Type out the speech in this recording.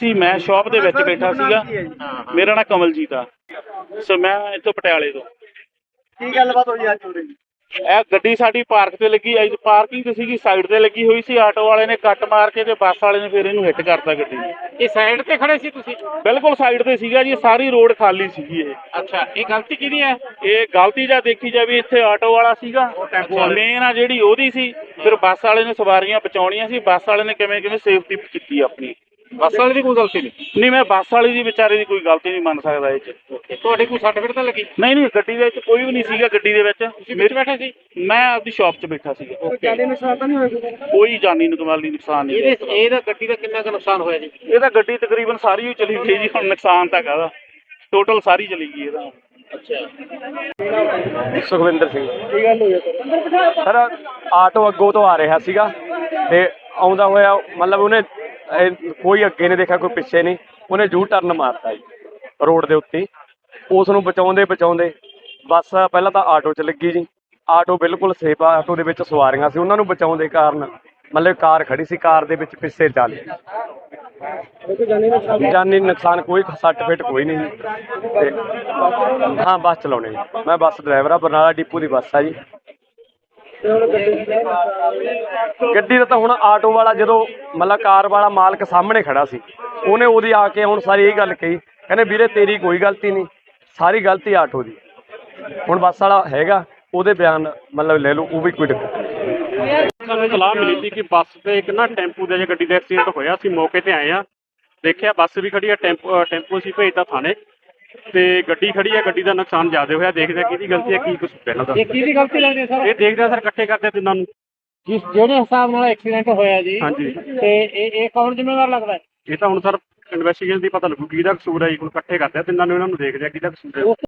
ਸੀ ਮੈਂ ਸ਼ਾਪ ਦੇ ਵਿੱਚ ਬੈਠਾ ਸੀਗਾ। ਮੇਰਾ ਨਾਮ ਕਮਲਜੀਤ ਆ। ਸੋ ਮੈਂ ਇੱਥੋਂ ਪਟਿਆਲੇ ਤੋਂ। ਕੀ ਗੱਲਬਾਤ ਹੋਈ ਅੱਜ? ਉਰੇ ਇਹ ਗੱਡੀ ਸਾਡੀ ਪਾਰਕ ਤੇ ਲੱਗੀ ਆਈ ਪਾਰਕਿੰਗ ਤੇ ਸੀਗੀ ਸਾਈਡ ਤੇ ਲੱਗੀ ਹੋਈ ਸੀ। ਆਟੋ ਵਾਲੇ ਨੇ ਕੱਟ ਮਾਰ ਕੇ ਤੇ ਬੱਸ ਵਾਲੇ ਨੇ ਫਿਰ ਇਹਨੂੰ ਹਿੱਟ ਕਰਤਾ ਗੱਡੀ। ਇਹ ਸਾਈਡ ਤੇ ਖੜੇ ਸੀ ਤੁਸੀਂ? ਬਿਲਕੁਲ ਸਾਈਡ ਤੇ ਸੀਗਾ ਜੀ ਸਾਰੀ ਰੋਡ ਖਾਲੀ ਸੀਗੀ ਇਹ। ਅੱਛਾ ਇਹ ਗਲਤੀ ਕਿਹਦੀ ਹੈ? ਇਹ ਗਲਤੀ ਜਾਂ ਦੇਖੀ ਜਾਵੇ ਇੱਥੇ ਆਟੋ ਵਾਲਾ ਸੀਗਾ। ਟੈਂਪੂ ਵਾਲੇ। ਮੇਨ ਆ ਜਿਹੜੀ ਉਹਦੀ ਸੀ ਫਿਰ ਬੱਸ ਵਾਲੇ ਨੇ ਸਵਾਰੀਆਂ ਬਚਾਉਣੀਆਂ ਸੀ। ਬੱਸ ਵਾਲੇ ਨੇ ਕਿਵੇਂ ਕਿਵੇਂ ਸੇਫਟੀ ਕੀਤੀ ਆਪਣੀ। ਬੱਸ ਵਾਲੇ ਦੀ ਕੋਈ ਗਲਤੀ ਨਹੀਂ। ਨਹੀਂ ਮੈਂ ਬੱਸ ਵਾਲੇ ਦੀ ਵਿਚਾਰੇ ਦੀ ਕੋਈ ਗਲਤੀ ਨਹੀਂ ਮੰਨ ਸਕਦਾ ਇਹ ਚ। ਤੁਹਾਡੀ ਕੋਈ ਸਰਟੀਫਿਕੇਟ ਤਾਂ ਲੱਗੀ? ਨਹੀਂ ਨਹੀਂ ਗੱਡੀ ਦੇ ਵਿੱਚ ਕੋਈ ਵੀ ਨਹੀਂ ਸੀਗਾ ਗੱਡੀ ਦੇ ਵਿੱਚ। ਤੁਸੀਂ ਵਿੱਚ ਬੈਠੇ ਸੀ? ਮੈਂ ਆਪਦੀ ਸ਼ਾਪ 'ਚ ਬੈਠਾ ਸੀਗਾ ਕਾਲੇ ਨੁਕਸਾਨ ਤਾਂ ਨਹੀਂ ਹੋਇਆ ਕੋਈ ਜਾਨੀ ਨੁਕਸਾਨੀ ਨੁਕਸਾਨ ਨਹੀਂ ਇਹਦੇ ਇਹਦਾ ਗੱਡੀ ਦਾ ਕਿੰਨਾ ਕੁ ਨੁਕਸਾਨ ਹੋਇਆ ਜੀ? ਇਹ ਤਾਂ ਗੱਡੀ ਤਕਰੀਬਨ ਸਾਰੀ ਹੀ ਚਲੀ ਗਈ ਜੀ ਹੁਣ ਨੁਕਸਾਨ ਤਾਂ ਕਾਹਦਾ ਟੋਟਲ ਸਾਰੀ ਚਲੀ ਗਈ ਇਹਦਾ। ਸੁਖਵਿੰਦਰ ਸਿੰਘ। ਕੀ ਗੱਲ ਹੋਈ ਸਰ ਆਟੋ ਅੱਗੋਂ ਤੋਂ ਆ ਰਿਹਾ ਸੀਗਾ ਤੇ ਆਉਂਦਾ ਹੋਇਆ ਮਤਲਬ ਉਹਨੇ ਇਹ ਕੋਈ ਅੱਗੇ ਨਹੀਂ ਦੇਖਿਆ, ਕੋਈ ਪਿੱਛੇ ਨਹੀਂ। ਉਹਨੇ ਜੂ ਟਰਨ ਮਾਰਤਾ ਜੀ, ਰੋਡ ਦੇ ਉੱਤੇ। ਉਸ ਨੂੰ ਬਚਾਉਂਦੇ ਬਚਾਉਂਦੇ, ਬੱਸ ਪਹਿਲਾਂ ਤਾਂ ਆਟੋ 'ਚ ਲੱਗੀ ਜੀ। ਆਟੋ ਬਿਲਕੁਲ ਸੇਫ ਆ, ਆਟੋ ਦੇ ਵਿੱਚ ਸਵਾਰੀਆਂ ਸੀ, ਉਹਨਾਂ ਨੂੰ ਬਚਾਉਂਦੇ ਕਾਰਨ ਮਤਲਬ ਕਾਰ ਖੜੀ ਸੀ, ਕਾਰ ਦੇ ਵਿੱਚ ਪਿੱਛੇ ਚੱਲ ਜਾਨੀ ਨੁਕਸਾਨ ਕੋਈ, ਸੱਟ ਫੇਟ ਕੋਈ ਨਹੀਂ ਜੀ। ਹਾਂ, ਬੱਸ ਚਲਾਉਣੀ ਜੀ। ਮੈਂ ਬੱਸ ਡਰਾਈਵਰ ਆ, ਬਰਨਾਲਾ ਡਿਪੂ ਦੀ ਬੱਸ ਆ ਜੀ। ਗੱਡੀ ਦਾ ਤਾਂ ਹੁਣ ਆਟੋ ਵਾਲਾ ਜਦੋਂ ਮਤਲਬ ਕਾਰ ਵਾਲਾ ਮਾਲਕ ਸਾਹਮਣੇ ਖੜਾ ਸੀ, ਉਹਨੇ ਉਹਦੀ ਆ ਕੇ ਹੁਣ ਸਾਰੀ ਇਹ ਗੱਲ ਕਹੀ, ਕਹਿੰਦੇ ਵੀਰੇ ਤੇਰੀ ਕੋਈ ਗਲਤੀ ਨਹੀਂ, ਸਾਰੀ ਗਲਤੀ ਆਟੋ ਦੀ। ਹੁਣ ਬੱਸ ਵਾਲਾ ਹੈਗਾ, ਉਹਦੇ ਬਿਆਨ ਮਤਲਬ ਲੈ ਲਓ, ਉਹ ਵੀ ਕੋਈ ਦਿੱਕਤ ਸਾਨੂੰ ਸਲਾਹ ਮਿਲੀ ਸੀ ਕਿ ਬੱਸ ਤੇ ਇੱਕ ਨਾ ਟੈਂਪੂ ਦੇ ਜੇ ਗੱਡੀ ਦਾ ਐਕਸੀਡੈਂਟ ਹੋਇਆ ਸੀ ਮੌਕੇ ਤੇ ਆਏ ਆ ਦੇਖਿਆ ਬੱਸ ਵੀ ਖੜੀ ਆ ਟੈਂਪੂ ਟੈਂਪੂ ਸੀ ਭੇਜਦਾ ਥਾਣੇ। ਤੇ ਗੱਡੀ ਖੜੀ ਆ ਗੱਡੀ ਦਾ ਨੁਕਸਾਨ ਜ਼ਿਆਦਾ ਹੋਇਆ ਦੇਖਦੇ ਆ ਕਿਹਦੀ ਗਲਤੀ ਹੈ ਕੀ ਕੁਝ ਪਹਿਲਾਂ ਦਾ ਇਹ ਕਿਹਦੀ ਗਲਤੀ ਲੱਗਦੀ ਹੈ ਸਰ? ਇਹ ਦੇਖਦੇ ਆ ਸਰ ਇਕੱਠੇ ਕਰਦੇ ਤਿੰਨਾਂ ਨੂੰ। ਜਿਸ ਜਿਹੜੇ ਹਿਸਾਬ ਨਾਲ ਐਕਸੀਡੈਂਟ ਹੋਇਆ ਜੀ ਹਾਂਜੀ। ਤੇ ਇਹ ਇਹ ਕੌਣ ਜ਼ਿੰਮੇਵਾਰ ਲੱਗਦਾ ਹੈ? ਇਹ ਤਾਂ ਹੁਣ ਸਰ ਇਨਵੈਸਟੀਗੇਸ਼ਨ ਦੀ ਪਤਾ ਲੱਗੂ ਕਿਹਦਾ ਕਸੂਰ ਹੈ ਜੀ ਹੁਣ ਇਕੱਠੇ ਕਰਦੇ ਆ ਤਿੰਨਾਂ ਨੂੰ ਇਹਨਾਂ ਨੂੰ ਦੇਖਦੇ ਆ ਕਿਹਦਾ ਕਸੂਰ ਹੈ।